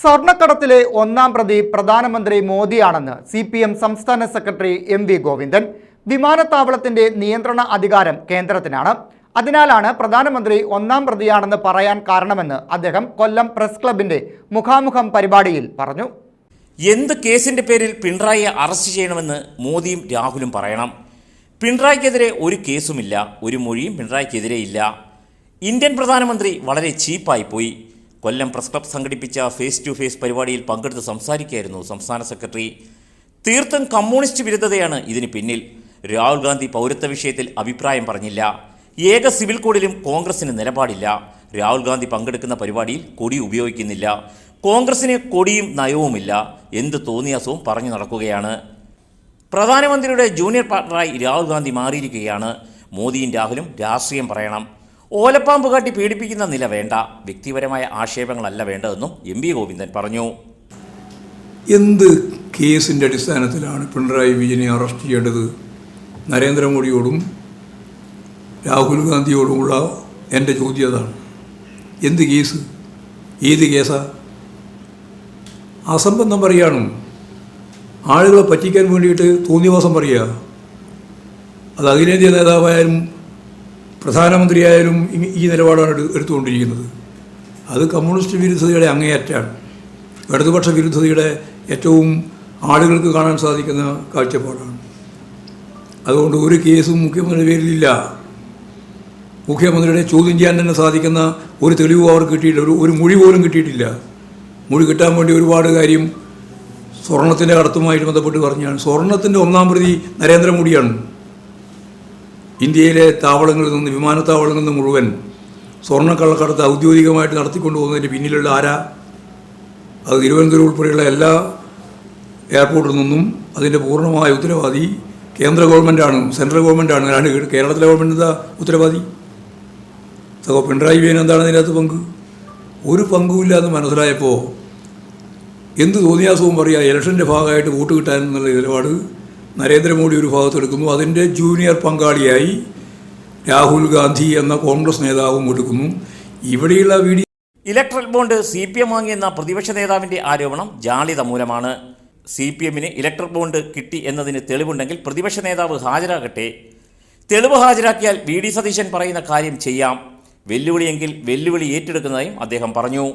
സ്വർണക്കടത്തിലെ ഒന്നാം പ്രതി പ്രധാനമന്ത്രി മോദിയാണെന്ന് സി പി എം സംസ്ഥാന സെക്രട്ടറി എം വി ഗോവിന്ദൻ. വിമാനത്താവളത്തിന്റെ നിയന്ത്രണ അധികാരം കേന്ദ്രത്തിനാണ്. അതിനാലാണ് പ്രധാനമന്ത്രി ഒന്നാം പ്രതിയാണെന്ന് പറയാൻ കാരണമെന്ന് അദ്ദേഹം കൊല്ലം പ്രസ് ക്ലബിന്റെ മുഖാമുഖം പരിപാടിയിൽ പറഞ്ഞു. എന്ത് കേസിന്റെ പേരിൽ പിണറായിയെ അറസ്റ്റ് ചെയ്യണമെന്ന് മോദിയും രാഹുലും പറയണം. പിണറായിക്കെതിരെ ഒരു കേസുമില്ല ഒരു മൊഴിയും പിണറായിക്കെതിരെ ഇല്ല. ഇന്ത്യൻ പ്രധാനമന്ത്രി വളരെ ചീപ്പായി പോയി. കൊല്ലം പ്രസ് ക്ലബ് സംഘടിപ്പിച്ച ഫേസ് ടു ഫേസ് പരിപാടിയിൽ പങ്കെടുത്ത് സംസാരിക്കുകയായിരുന്നു സംസ്ഥാന സെക്രട്ടറി തീർത്തും കമ്മ്യൂണിസ്റ്റ് വിരുദ്ധതയാണ് ഇതിന് പിന്നിൽ. രാഹുൽ ഗാന്ധി പൗരത്വ വിഷയത്തിൽ അഭിപ്രായം പറഞ്ഞില്ല. ഏക സിവിൽ കോഡിലും കോൺഗ്രസിന് നിലപാടില്ല. രാഹുൽ ഗാന്ധി പങ്കെടുക്കുന്ന പരിപാടിയിൽ കൊടി ഉപയോഗിക്കുന്നില്ല. കോൺഗ്രസിന് കൊടിയും നയവുമില്ല. എന്ത് തോന്നിയാസവും പറഞ്ഞു നടക്കുകയാണ്. പ്രധാനമന്ത്രിയുടെ ജൂനിയർ പാർട്ണറായി രാഹുൽ ഗാന്ധി മാറിയിരിക്കുകയാണ്. മോദിയും രാഹുലും രാഷ്ട്രീയം പറയണം. ഓലപ്പാമ്പ് കാട്ടി പീഡിപ്പിക്കുന്ന നില വേണ്ട. വ്യക്തിപരമായ ആക്ഷേപങ്ങളല്ല വേണ്ടതെന്നും എം വി ഗോവിന്ദൻ പറഞ്ഞു. എന്ത് കേസിന്റെ അടിസ്ഥാനത്തിലാണ് പിണറായി വിജയനെ അറസ്റ്റ് ചെയ്യേണ്ടത്? നരേന്ദ്രമോദിയോടും രാഹുൽ ഗാന്ധിയോടുമുള്ള എന്റെ ചോദ്യം അതാണ്. എന്ത് കേസ്? ഏത് കേസാ? അസംബന്ധം പറയാണ്. ആളുകളെ പറ്റിക്കാൻ വേണ്ടിയിട്ട് തോന്നിയവാസം പറയുക അത് അഖിലേന്ത്യാ നേതാവായാലും പ്രധാനമന്ത്രിയായാലും ഈ- നിലപാടാണ് എടു- എടുത്തുകൊണ്ടിരിക്കുന്നത്. അത് കമ്മ്യൂണിസ്റ്റ് വിരുദ്ധതയുടെ അങ്ങേയറ്റാണ് ഇടതുപക്ഷ വിരുദ്ധതയുടെ ഏറ്റവും ആളുകൾക്ക് കാണാൻ സാധിക്കുന്ന കാഴ്ചപ്പാടാണ്. അതുകൊണ്ട് ഒരു കേസും മുഖ്യമന്ത്രിയുടെ പേരിലില്ല. മുഖ്യമന്ത്രിയുടെ ചോദ്യം ചെയ്യാൻ തന്നെ സാധിക്കുന്ന ഒരു തെളിവും അവർക്ക് കിട്ടിയിട്ടില്ല. ഒരു ഒരു മൊഴി പോലും കിട്ടിയിട്ടില്ല. മൊഴി കിട്ടാൻ വേണ്ടി ഒരുപാട് കാര്യം സ്വർണത്തിന്റെ കടത്തുമായിട്ട് ബന്ധപ്പെട്ട് പറഞ്ഞാണ്. സ്വർണത്തിന്റെ ഒന്നാം പ്രതി നരേന്ദ്രമോദിയാണ്. ഇന്ത്യയിലെ താവളങ്ങളിൽ നിന്ന് വിമാനത്താവളങ്ങളിൽ നിന്ന് മുഴുവൻ സ്വർണക്കള്ളക്കടത്ത് ഔദ്യോഗികമായിട്ട് നടത്തിക്കൊണ്ടു പോകുന്നതിന്റെ പിന്നിലുള്ള ആരാ? അത് തിരുവനന്തപുരം ഉൾപ്പെടെയുള്ള എല്ലാ എയർപോർട്ടിൽ നിന്നും അതിന്റെ പൂർണമായ ഉത്തരവാദി കേന്ദ്ര ഗവൺമെന്റാണ് സെൻട്രൽ ഗവൺമെന്റാണ് അല്ലാണ്ട് കേരളത്തിലെ ഗവൺമെന്റ് എന്താ ഉത്തരവാദി? സഹോ പിണറായി വിജയൻ എന്താണ് അതിനകത്ത് പങ്ക്? ഒരു പങ്കുമില്ലാന്ന് മനസ്സിലായപ്പോൾ എന്ത് തോന്നിയാസവും പറയുക ഇലക്ഷന്റെ ഭാഗമായിട്ട് വോട്ട് കിട്ടാൻ എന്നുള്ള നിലപാട് നരേന്ദ്രമോദി ഒരു ഭാഗത്തെടുക്കുന്നു അതിന്റെ ജൂനിയർ പങ്കാളിയായി രാഹുൽ ഗാന്ധി എന്ന കോൺഗ്രസ് നേതാവും എടുക്കുന്നു. ഇവിടെയുള്ള video electoral bond C P M വാങ്ങിയെന്ന പ്രതിപക്ഷ നേതാവിന്റെ ആരോപണം ജാളിത മൂലമാണ്. സി പി എമ്മിന് ഇലക്ട്രൽ ബോണ്ട് കിട്ടി എന്നതിന് തെളിവുണ്ടെങ്കിൽ പ്രതിപക്ഷ നേതാവ് ഹാജരാകട്ടെ. തെളിവ് ഹാജരാക്കിയാൽ വി ഡി സതീശൻ പറയുന്ന കാര്യം ചെയ്യാം. വെല്ലുവിളിയെങ്കിൽ വെല്ലുവിളി ഏറ്റെടുക്കുന്നതായും അദ്ദേഹം പറഞ്ഞു.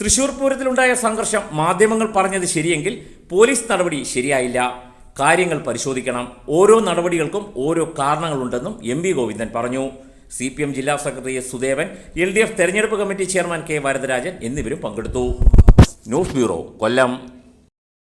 തൃശൂർ പൂരത്തിലുണ്ടായ സംഘർഷം മാധ്യമങ്ങൾ പറഞ്ഞത് ശരിയെങ്കിൽ പോലീസ് നടപടി ശരിയായില്ല. കാര്യങ്ങൾ പരിശോധിക്കണം. ഓരോ നടപടികൾക്കും ഓരോ കാരണങ്ങളുണ്ടെന്നും എം വി ഗോവിന്ദൻ പറഞ്ഞു. സി പി എം ജില്ലാ secretary S Sudevan L D F തെരഞ്ഞെടുപ്പ് കമ്മിറ്റി ചെയർമാൻ കെ വരദരാജൻ എന്നിവരും പങ്കെടുത്തു. News bureau Kollam.